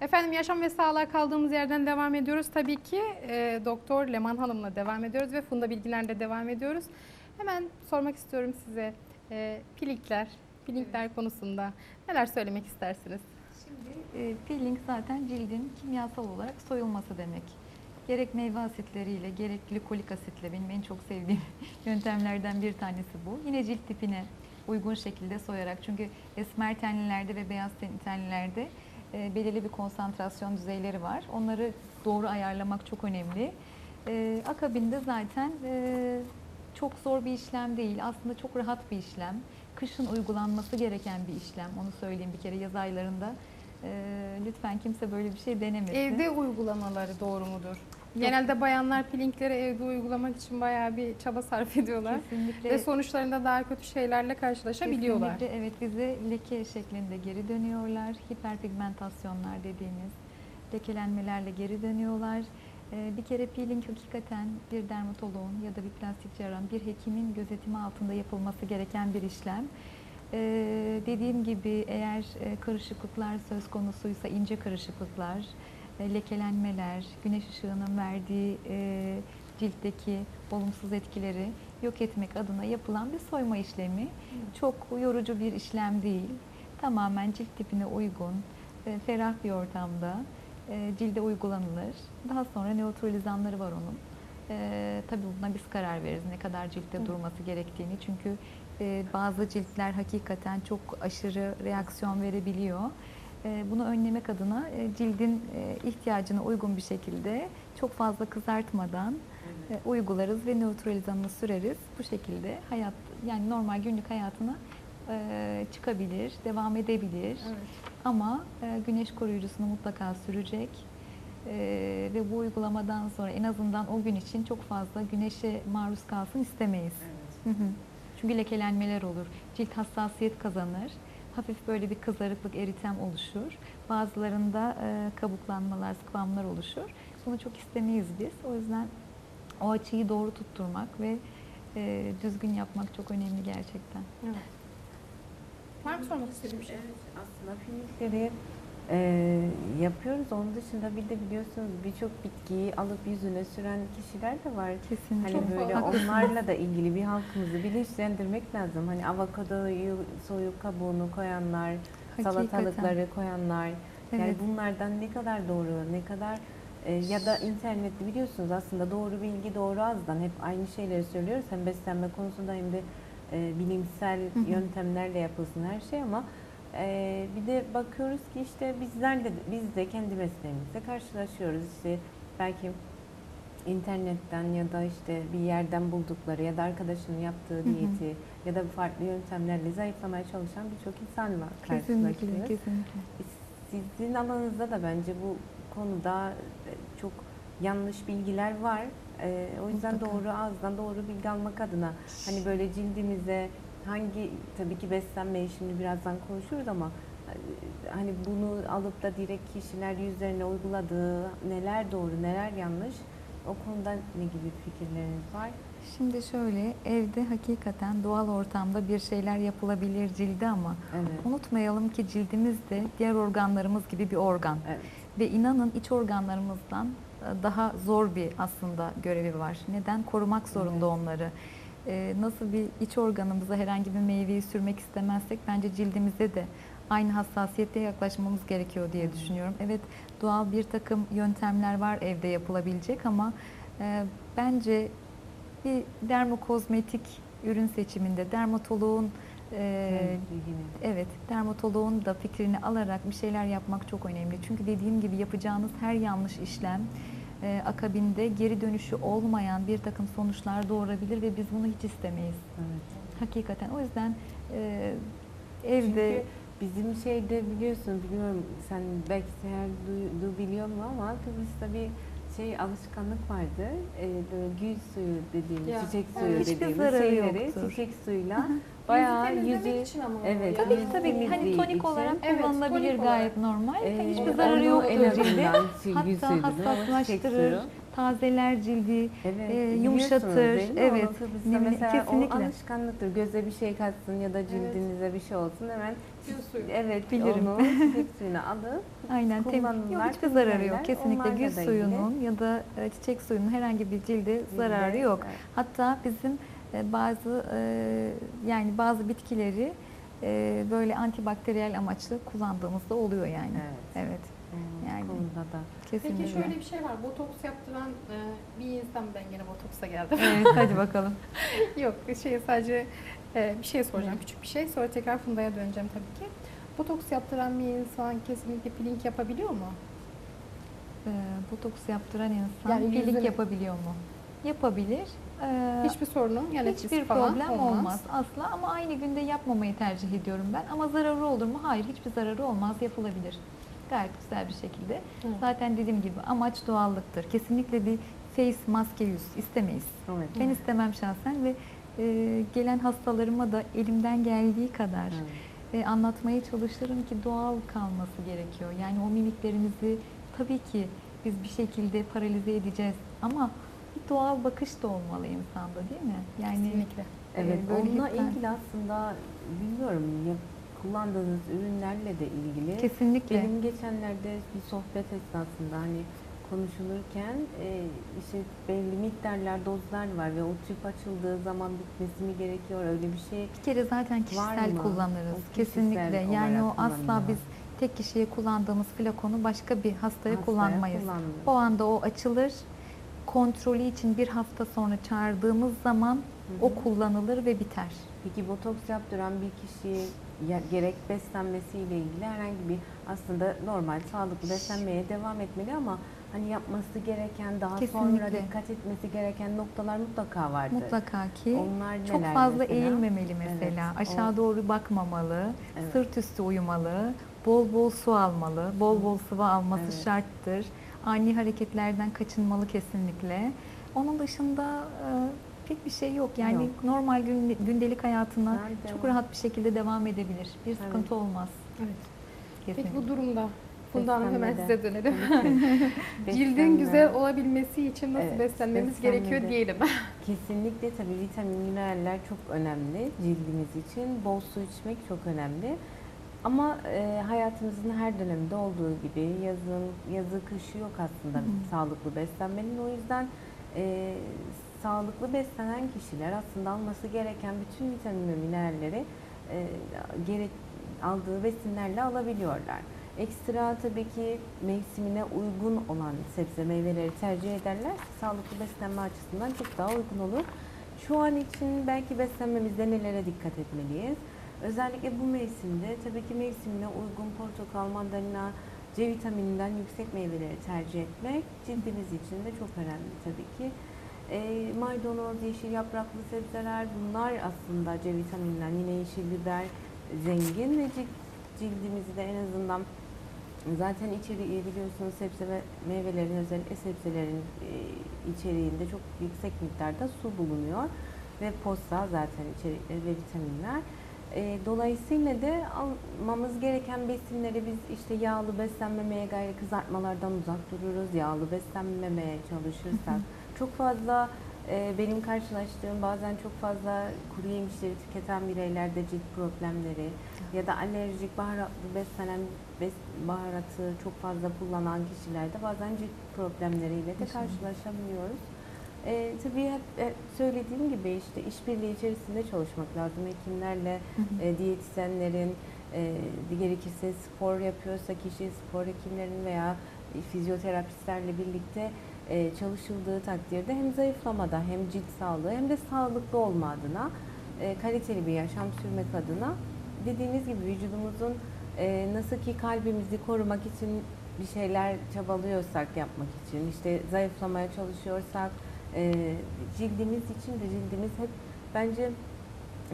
Efendim yaşam ve sağlığa kaldığımız yerden devam ediyoruz. Tabii ki e, Doktor Leman Hanım'la devam ediyoruz ve Funda Bilgiler'le devam ediyoruz. Hemen sormak istiyorum size e, pilikler, pilikler konusunda neler söylemek istersiniz? Şimdi e, peeling zaten cildin kimyasal olarak soyulması demek. Gerek meyve asitleriyle gerek glikolik asitle benim en çok sevdiğim yöntemlerden bir tanesi bu. Yine cilt tipine uygun şekilde soyarak çünkü esmer tenlilerde ve beyaz ten- tenlilerde e, belirli bir konsantrasyon düzeyleri var. Onları doğru ayarlamak çok önemli. E, akabinde zaten e, çok zor bir işlem değil. Aslında çok rahat bir işlem. Kışın uygulanması gereken bir işlem. Onu söyleyeyim bir kere yaz aylarında. e, lütfen kimse böyle bir şey denemesin. Evde uygulamaları doğru mudur? Genelde bayanlar pilinkleri evde uygulamak için bayağı bir çaba sarf ediyorlar. Kesinlikle. Ve sonuçlarında daha kötü şeylerle karşılaşabiliyorlar. Kesinlikle evet bize leke şeklinde geri dönüyorlar. Hiperpigmentasyonlar dediğimiz lekelenmelerle geri dönüyorlar. Ee, Bir kere peeling hakikaten bir dermatoloğun ya da bir plastik cerrahın, bir hekimin gözetimi altında yapılması gereken bir işlem. Ee, dediğim gibi eğer e, karışıklıklar söz konusuysa ince karışıklıklar, lekelenmeler, güneş ışığının verdiği e, ciltteki olumsuz etkileri yok etmek adına yapılan bir soyma işlemi. Çok yorucu bir işlem değil. Tamamen cilt tipine uygun, e, ferah bir ortamda e, cilde uygulanılır. Daha sonra neutralizanları var onun. E, tabii buna biz karar veririz ne kadar ciltte durması gerektiğini. Çünkü e, bazı ciltler hakikaten çok aşırı reaksiyon verebiliyor. E, bunu önlemek adına e, cildin e, ihtiyacına uygun bir şekilde çok fazla kızartmadan uygularız ve neutralizanını süreriz. Bu şekilde hayat yani normal günlük hayatına çıkabilir, devam edebilir. Ama e, güneş koruyucusunu mutlaka sürecek. Ve bu uygulamadan sonra en azından o gün için çok fazla güneşe maruz kalsın istemeyiz. Hı. Çünkü lekelenmeler olur. Cilt hassasiyet kazanır. Hafif böyle bir kızarıklık, eritem oluşur. Bazılarında e, kabuklanmalar, sıklamlar oluşur. Bunu çok istemeyiz biz. O yüzden o açıyı doğru tutturmak ve e, düzgün yapmak çok önemli gerçekten. Evet. Var mı sormak istediğim şey? Evet, aslında filmleri e, yapıyoruz. Onun dışında bir de biliyorsunuz birçok bitkiyi alıp yüzüne süren kişiler de var. Kesinlikle. Hani böyle onlarla da ilgili bir halkımızı bilinçlendirmek lazım. Hani avokadoyu soyup kabuğunu koyanlar, Hakikaten. salatalıkları koyanlar. Yani Evet. bunlardan ne kadar doğru, ne kadar e, ya da internette biliyorsunuz aslında doğru bilgi doğru azdan hep aynı şeyleri söylüyoruz. Hem beslenme konusunda hem de e, bilimsel Hı hı. yöntemlerle yapılsın her şey ama e, bir de bakıyoruz ki işte bizler de biz de kendi mesleğimizde karşılaşıyoruz. İşte belki internetten ya da işte bir yerden buldukları ya da arkadaşının yaptığı hı. diyeti ya da farklı yöntemlerle zayıflamaya çalışan birçok insan var Kesinlikle, kesinlikle. Sizin alanınızda da bence bu konuda e, çok yanlış bilgiler var. E, o yüzden Mutlaka. doğru ağızdan doğru bilgi almak adına hani böyle cildimize hangi tabii ki beslenmeyi şimdi birazdan konuşuruz ama e, hani bunu alıp da direkt kişiler yüzlerine uyguladığı neler doğru neler yanlış o konuda ne gibi fikirleriniz var? Şimdi şöyle evde hakikaten doğal ortamda bir şeyler yapılabilir cilde ama Evet. unutmayalım ki cildimiz de diğer organlarımız gibi bir organ. Evet. Ve inanın iç organlarımızdan e, daha zor bir aslında görevi var. Neden? Korumak zorunda Evet. onları. E, Nasıl bir iç organımıza herhangi bir meyveyi sürmek istemezsek bence cildimize de aynı hassasiyette yaklaşmamız gerekiyor diye düşünüyorum. Evet doğal bir takım yöntemler var evde yapılabilecek ama e, bence bir dermokozmetik ürün seçiminde dermatoloğun e, Evet, dermatoloğun da fikrini alarak bir şeyler yapmak çok önemli. Çünkü dediğim gibi yapacağınız her yanlış işlem e, akabinde geri dönüşü olmayan bir takım sonuçlar doğurabilir ve biz bunu hiç istemeyiz. Evet. Hakikaten. O yüzden e, evde Çünkü bizim şeyde biliyorsun bilmiyorum sen belki seher du, du biliyor mu ama Kıbrıs'ta bir şey alışkanlık vardı. Ee, böyle gül suyu dediğimiz, Ya, çiçek evet. suyu Hiçbir dediğimiz şeyleri yoktur. çiçek suyla bayağı Yüzü temizlemek yüzü için ama Evet, tabii ki yüz tabii ki hani temizliği tonik için. olarak Evet, kullanılabilir tonik gayet normal. Ee, hiçbir zararı en azından gül Hatta hassaslaştırır, suyu. tazeler cildi, e, biliyorsunuz yumuşatır. değil mi? Evet, Onu nemli- mesela kesinlikle. o alışkanlıktır. Göze bir şey katsın ya da cildinize bir şey olsun hemen Gül suyu. evet Bilirim. onu çiçek suyuna alıp Aynen tem yok hiçbir zararı yok. Kesinlikle Onlarla gül da suyunun ya da e, çiçek suyunun herhangi bir cilde zararı yok. evet. Hatta bizim bazı e, yani bazı bitkileri e, böyle antibakteriyel amaçlı kullandığımızda oluyor yani. Evet. Evet, Hmm, Yani. konuda da. kesinlikle. Peki şöyle bir şey var. Botoks yaptıran e, bir insan ben gene botoksa geldim. Evet, hadi bakalım. Yok şey sadece e, bir şey soracağım küçük bir şey. Sonra tekrar Funda'ya döneceğim tabii ki. Botoks yaptıran bir insan kesinlikle peeling yapabiliyor mu? E, botoks yaptıran insan Yani peeling yüzüne- yapabiliyor mu? Yapabilir. E, Hiçbir sorunu, yan etkisi Hiçbir falan problem olmaz. asla ama aynı günde yapmamayı tercih ediyorum ben. Ama zararı olur mu? Hayır, hiçbir zararı olmaz, yapılabilir. Gayet güzel bir şekilde. Hı. Zaten dediğim gibi amaç doğallıktır. Kesinlikle bir face maske yüz istemeyiz. Evet. Ben istemem şahsen ve e, gelen hastalarıma da elimden geldiği kadar Evet. e, anlatmaya çalışırım ki doğal kalması gerekiyor. Yani o mimiklerimizi tabii ki biz bir şekilde paralize edeceğiz ama doğal bakış da olmalı insanda değil mi? Yani Kesinlikle. Evet, Ee, böyle onunla hiper- ilgili aslında bilmiyorum ya kullandığınız ürünlerle de ilgili. kesinlikle Benim geçenlerde bir sohbet esnasında hani konuşulurken e, işte belli miktarlar, dozlar var ve o tüp açıldığı zaman bitmesi mi gerekiyor öyle bir şey. bir kere zaten kişisel kullanırız. O kişisel Kesinlikle. Yani o asla biz tek kişiye kullandığımız flakonu başka bir hastaya, Hastaya kullanmayız. kullanılıyor. O anda o açılır. Kontrolü için bir hafta sonra çağırdığımız zaman Hı hı. o kullanılır ve biter. Peki botoks yaptıran bir kişi ya, gerek beslenmesiyle ilgili herhangi bir aslında normal sağlıklı beslenmeye devam etmeli ama hani yapması gereken daha sonra Kesinlikle. dikkat etmesi gereken noktalar mutlaka vardır. Mutlaka ki Onlar çok fazla mesela? eğilmemeli mesela. Evet, Aşağı o- doğru bakmamalı. Evet. Sırt üstü uyumalı. Bol bol su almalı. Bol bol sıvı alması Evet. şarttır. Ani hareketlerden kaçınmalı kesinlikle. Onun dışında e, pek bir şey yok. Yani Yok. normal gün, gündelik hayatına Ben çok devam- rahat bir şekilde devam edebilir. Bir Evet. sıkıntı olmaz Evet. kesinlikle. Peki bu durumda Funda Hanım hemen size dönelim. Cildin güzel olabilmesi için nasıl Evet, beslenmemiz beslenmede. gerekiyor diyelim. Kesinlikle tabii vitamin, mineraller çok önemli cildimiz için. Bol su içmek çok önemli. Ama e, hayatımızın her döneminde olduğu gibi yazın, yazı kışı yok aslında Hı sağlıklı beslenmenin. O yüzden e, sağlıklı beslenen kişiler aslında alması gereken bütün vitamin ve mineralleri e, gerek aldığı besinlerle alabiliyorlar. Ekstra tabii ki mevsimine uygun olan sebze meyveleri tercih ederler. Sağlıklı beslenme açısından çok daha uygun olur. Şu an için belki beslenmemizde nelere dikkat etmeliyiz? Özellikle bu mevsimde tabii ki mevsimine uygun portakal, mandalina, C vitamininden yüksek meyveleri tercih etmek cildimiz için de çok önemli tabii ki. E, maydanoz, yeşil yapraklı sebzeler bunlar aslında C vitamininden yine yeşil biber zengin ve cildimizi de en azından zaten içeriği biliyorsunuz sebze ve meyvelerin özellikle sebzelerin e, içeriğinde çok yüksek miktarda su bulunuyor ve posta zaten içerikleri ve vitaminler. E, dolayısıyla da almamız gereken besinleri biz işte yağlı beslenmemeye gayri kızartmalardan uzak dururuz. Yağlı beslenmemeye çalışırsak çok fazla e, benim karşılaştığım bazen çok fazla kuru yemişleri tüketen bireylerde cilt problemleri ya da alerjik baharatlı beslenen bes- baharatı çok fazla kullanan kişilerde bazen cilt problemleriyle de karşılaşabiliyoruz. E, tabii hep e, söylediğim gibi işte işbirliği içerisinde çalışmak lazım. Hekimlerle, e, diyetisyenlerin, e, gerekirse spor yapıyorsa kişi spor hekimlerin veya fizyoterapistlerle birlikte e, çalışıldığı takdirde hem zayıflamada hem cilt sağlığı hem de sağlıklı olma adına e, kaliteli bir yaşam sürmek adına dediğiniz gibi vücudumuzun e, nasıl ki kalbimizi korumak için bir şeyler çabalıyorsak yapmak için işte zayıflamaya çalışıyorsak e, cildimiz için de cildimiz hep bence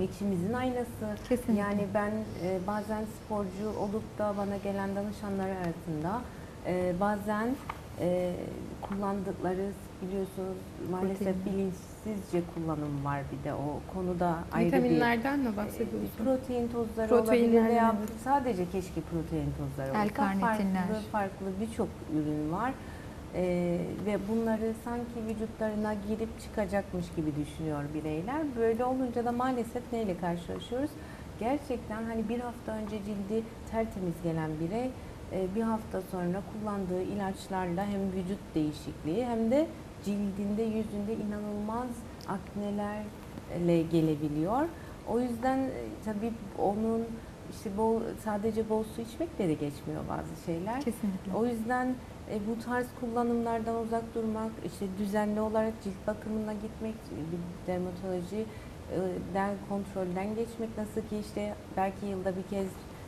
içimizin aynası. Kesinlikle. Yani ben e, bazen sporcu olup da bana gelen danışanlar arasında e, bazen e, kullandıkları biliyorsunuz maalesef Proteinler. bilinçsizce kullanım var bir de o konuda ayrı bir Vitaminlerden mi e, bahsediyorsun? protein tozları Proteinler olabilir veya sadece keşke protein tozları olsa L-karnitinler. farklı farklı birçok ürün var. Ee, ve bunları sanki vücutlarına girip çıkacakmış gibi düşünüyor bireyler. Böyle olunca da maalesef neyle karşılaşıyoruz? Gerçekten hani bir hafta önce cildi tertemiz gelen birey e, bir hafta sonra kullandığı ilaçlarla hem vücut değişikliği hem de cildinde yüzünde inanılmaz aknelerle gelebiliyor. O yüzden e, tabii onun işte bol sadece bol su içmekle de geçmiyor bazı şeyler. Kesinlikle. O yüzden e, bu tarz kullanımlardan uzak durmak, işte düzenli olarak cilt bakımına gitmek, bir dermatoloji e, den kontrolden geçmek nasıl ki işte belki yılda bir kez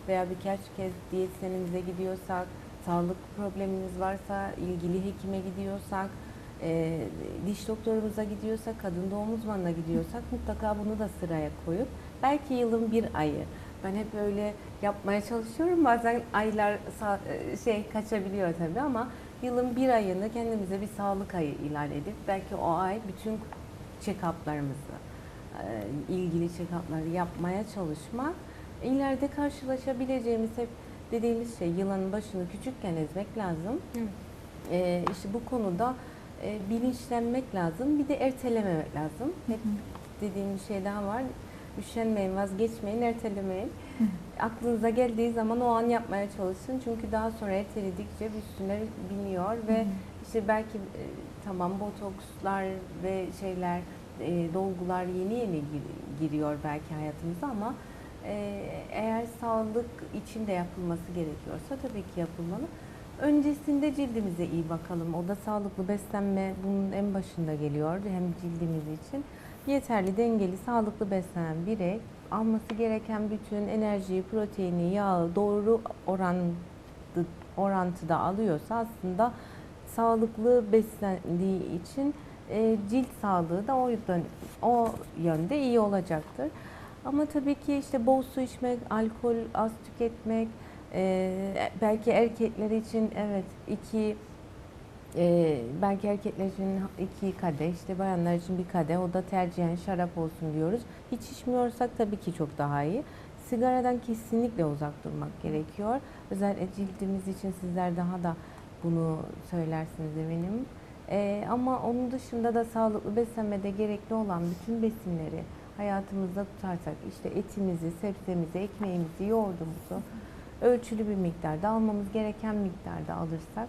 veya birkaç kez diyetisyenimize gidiyorsak, sağlık problemimiz varsa ilgili hekime gidiyorsak, e, diş doktorumuza gidiyorsak, kadın doğum uzmanına gidiyorsak mutlaka bunu da sıraya koyup belki yılın bir ayı ben hep öyle yapmaya çalışıyorum. Bazen aylar e, şey kaçabiliyor tabii ama yılın bir ayını kendimize bir sağlık ayı ilan edip belki o ay bütün check-up'larımızı e, ilgili check-up'ları yapmaya çalışmak ileride karşılaşabileceğimiz hep dediğimiz şey yılanın başını küçükken ezmek lazım. Evet. E, işte bu konuda e, bilinçlenmek lazım. Bir de ertelememek lazım. Hep dediğim bir şey daha var. Üşenmeyin, vazgeçmeyin, ertelemeyin. Aklınıza geldiği zaman o an yapmaya çalışın. Çünkü daha sonra erteledikçe üstüne biniyor ve işte belki e, tamam botokslar ve şeyler, e, dolgular yeni yeni gir- giriyor belki hayatımıza ama e, eğer sağlık için de yapılması gerekiyorsa tabii ki yapılmalı. Öncesinde cildimize iyi bakalım. O da sağlıklı beslenme bunun en başında geliyor hem cildimiz için. Yeterli, dengeli, sağlıklı beslenen birey alması gereken bütün enerjiyi, proteini, yağı doğru orantı, orantıda alıyorsa aslında sağlıklı beslendiği için e, cilt sağlığı da o yüzden o yönde iyi olacaktır. Ama tabii ki işte bol su içmek, alkol az tüketmek, e, belki erkekler için evet iki e, belki erkekler için iki kadeh, işte bayanlar için bir kadeh, o da tercihen şarap olsun diyoruz. Hiç içmiyorsak tabii ki çok daha iyi. Sigaradan kesinlikle uzak durmak gerekiyor. Özellikle cildimiz için sizler daha da bunu söylersiniz eminim. E, ama onun dışında da sağlıklı beslenmede gerekli olan bütün besinleri hayatımızda tutarsak, işte etimizi, sebzemizi, ekmeğimizi, yoğurdumuzu ölçülü bir miktarda almamız gereken miktarda alırsak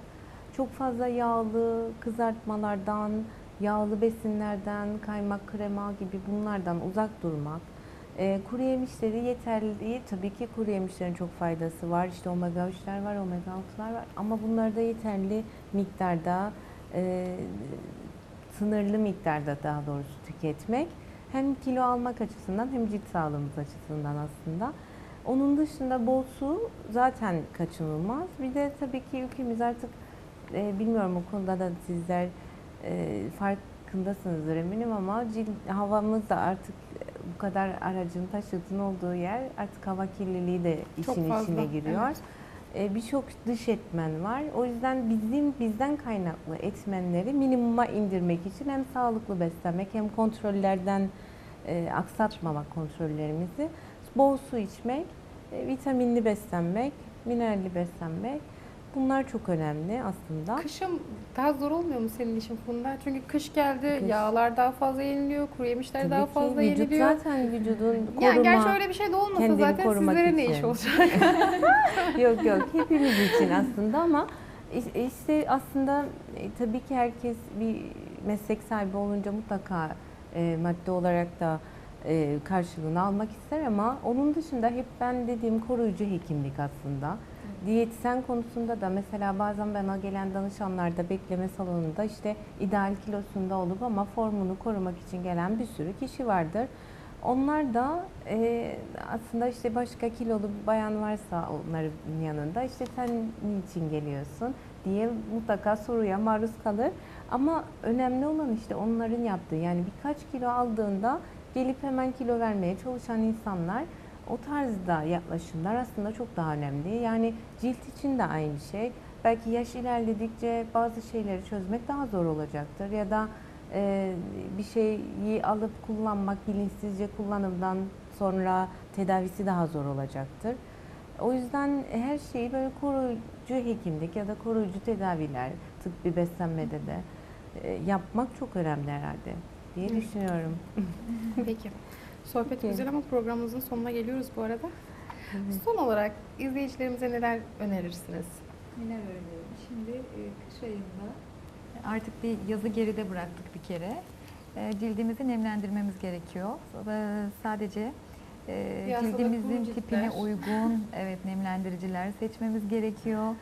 çok fazla yağlı kızartmalardan, yağlı besinlerden, kaymak, krema gibi bunlardan uzak durmak. Ee, kuru yemişleri yeterli değil. Tabii ki kuru yemişlerin çok faydası var. İşte omega 3'ler var, omega 6'lar var. Ama bunları da yeterli miktarda, e, sınırlı miktarda daha doğrusu tüketmek. Hem kilo almak açısından hem cilt sağlığımız açısından aslında. Onun dışında bol su zaten kaçınılmaz. Bir de tabii ki ülkemiz artık e, bilmiyorum o konuda da sizler e, farkındasınızdır eminim ama cilt, havamız da artık e, bu kadar aracın taşıtın olduğu yer artık hava kirliliği de Çok işin fazla, içine giriyor. evet. E, Birçok dış etmen var. O yüzden bizim bizden kaynaklı etmenleri minimuma indirmek için hem sağlıklı beslenmek hem kontrollerden e, aksatmamak kontrollerimizi, bol su içmek, e, vitaminli beslenmek, mineralli beslenmek bunlar çok önemli aslında. Kışın daha zor olmuyor mu senin işin Funda? Çünkü kış geldi, Kış. yağlar daha fazla yeniliyor, kuru yemişler Tabii daha ki fazla vücut yeniliyor. zaten vücudun koruma. Yani gerçi öyle bir şey de olmasa zaten sizlere ne iş için. olacak? yok yok hepimiz için aslında ama işte aslında e, tabii ki herkes bir meslek sahibi olunca mutlaka e, madde olarak da e, karşılığını almak ister ama onun dışında hep ben dediğim koruyucu hekimlik aslında. Diyetisyen konusunda da mesela bazen bana gelen danışanlarda bekleme salonunda işte ideal kilosunda olup ama formunu korumak için gelen bir sürü kişi vardır. Onlar da e, aslında işte başka kilolu bir bayan varsa onların yanında işte sen niçin geliyorsun diye mutlaka soruya maruz kalır. Ama önemli olan işte onların yaptığı yani birkaç kilo aldığında gelip hemen kilo vermeye çalışan insanlar o tarzda yaklaşımlar aslında çok daha önemli. Yani cilt için de aynı şey. Belki yaş ilerledikçe bazı şeyleri çözmek daha zor olacaktır ya da e, bir şeyi alıp kullanmak bilinçsizce kullanımdan sonra tedavisi daha zor olacaktır. O yüzden her şeyi böyle koruyucu hekimlik ya da koruyucu tedaviler tıbbi beslenmede de e, yapmak çok önemli herhalde diye düşünüyorum. Peki. Sohbet Peki. güzel ama programımızın sonuna geliyoruz bu arada. Son olarak izleyicilerimize neler önerirsiniz? Neler öğreniyorum? Şimdi e, kış ayında artık bir yazı geride bıraktık bir kere. E, Cildimizi nemlendirmemiz gerekiyor. E, Sadece e, Piyasada cildimizin tipine uygun evet nemlendiriciler seçmemiz gerekiyor.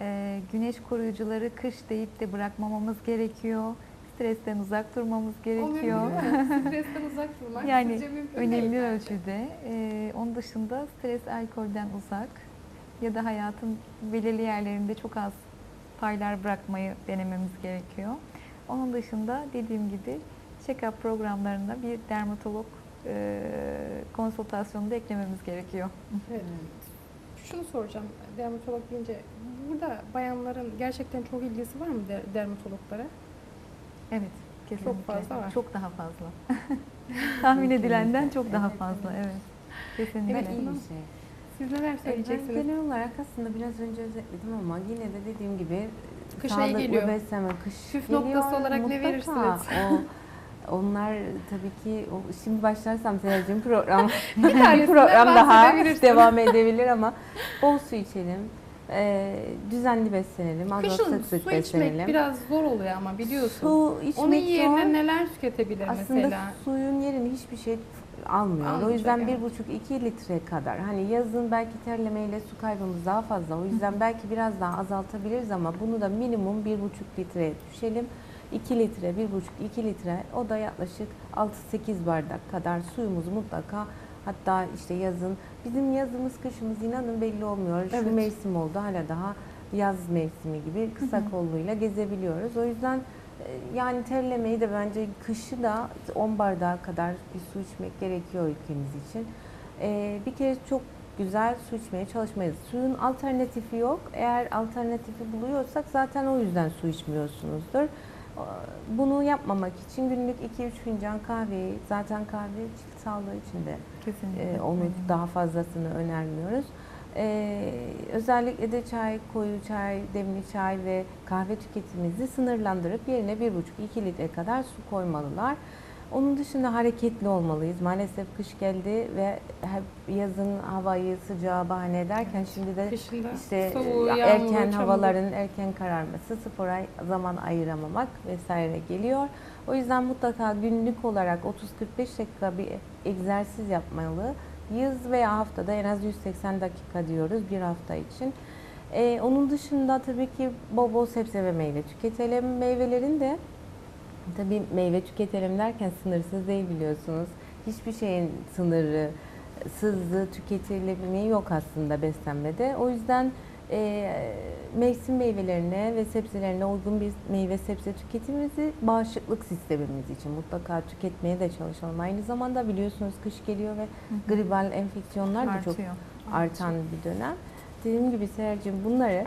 E, Güneş koruyucuları kış deyip de bırakmamamız gerekiyor. Stresten uzak durmamız gerekiyor. Stresten uzak durmak Yani Önemli değil. ölçüde. Ee, onun dışında stres alkolden uzak ya da hayatın belirli yerlerinde çok az paylar bırakmayı denememiz gerekiyor. Onun dışında dediğim gibi check-up programlarında bir dermatolog e, konsultasyonu da eklememiz gerekiyor. Evet. Şunu soracağım dermatolog deyince burada bayanların gerçekten çok ilgisi var mı der- dermatologlara? Evet, kesinlikle. fazla var. Çok daha fazla. Tahmin edilenden çok daha Evet, fazla, evet. Kesinlikle. Evet, iyi bir şey. Siz neler Ben söyleyeceksiniz? genel olarak aslında biraz önce özetledim ama yine de dediğim gibi Kışa iyi sağlıklı geliyor. beslenme kış Püf geliyor. noktası olarak ne Mutlaka verirsiniz? O, onlar tabii ki o, şimdi başlarsam Seracığım program Bir tanesinden program daha devam edebilir ama bol su içelim. E, düzenli beslenelim. Az Kışın sık sık su beslenelim. içmek biraz zor oluyor ama biliyorsun. Su içmek Onun yerine zor. neler tüketebilir Aslında mesela? suyun yerini hiçbir şey almıyor. Almayacak, o yüzden buçuk iki litre kadar. Hani yazın belki terlemeyle su kaybımız daha fazla. O yüzden belki biraz daha azaltabiliriz ama bunu da minimum bir buçuk litreye düşelim. 2 litre, bir buçuk, iki litre o da yaklaşık 6-8 bardak kadar suyumuzu mutlaka hatta işte yazın bizim yazımız kışımız inanın belli olmuyor. Şu Evet. mevsim oldu hala daha yaz mevsimi gibi kısa kolluyla gezebiliyoruz. O yüzden e, yani terlemeyi de bence kışı da 10 bardağa kadar bir su içmek gerekiyor ülkemiz için. E, bir kere çok güzel su içmeye çalışmayız. Suyun alternatifi yok. Eğer alternatifi buluyorsak zaten o yüzden su içmiyorsunuzdur. E, Bunu yapmamak için günlük 2-3 fincan kahveyi, zaten kahve cilt sağlığı için de Kesinlikle. ee, onu daha fazlasını önermiyoruz. Ee, özellikle de çay, koyu çay, demli çay ve kahve tüketimimizi sınırlandırıp yerine 1,5-2 litre kadar su koymalılar. Onun dışında hareketli olmalıyız. Maalesef kış geldi ve hep yazın havayı sıcağı bahane ederken şimdi de Kışında işte soğuğu, e, yağmuru, erken çamuru. havaların erken kararması, spora zaman ayıramamak vesaire geliyor. O yüzden mutlaka günlük olarak 30-45 dakika bir egzersiz yapmalı. Yız veya haftada en az 180 dakika diyoruz bir hafta için. Ee, onun dışında tabii ki bol bol sebze ve meyve tüketelim. Meyvelerin de tabii meyve tüketelim derken sınırsız değil biliyorsunuz. Hiçbir şeyin sınırı, sızlı tüketilebilmeyi yok aslında beslenmede. O yüzden e, mevsim meyvelerine ve sebzelerine uygun bir meyve sebze tüketimimizi bağışıklık sistemimiz için mutlaka tüketmeye de çalışalım. Aynı zamanda biliyorsunuz kış geliyor ve gribal enfeksiyonlar da çok Artıyor. artan bir dönem. Dediğim gibi Seher'cim bunları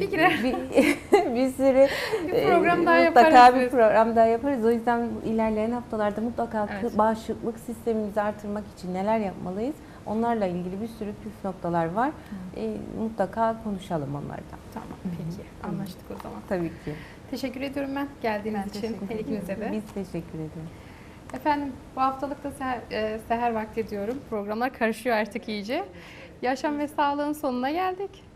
Bir girer. bir, bir sürü Bir e, program daha mutlaka yaparız bir biz. program daha yaparız. O yüzden ilerleyen haftalarda mutlaka Evet. bağışıklık sistemimizi artırmak için neler yapmalıyız? Onlarla ilgili bir sürü püf noktalar var. E, mutlaka konuşalım onlardan. Tamam peki anlaştık o zaman. Tabii ki. Teşekkür ediyorum ben geldiğiniz Ben için her ikinize de. Biz teşekkür ederiz. Efendim bu haftalık da seher, e, seher vakti diyorum. Programlar karışıyor artık iyice. Yaşam ve sağlığın sonuna geldik.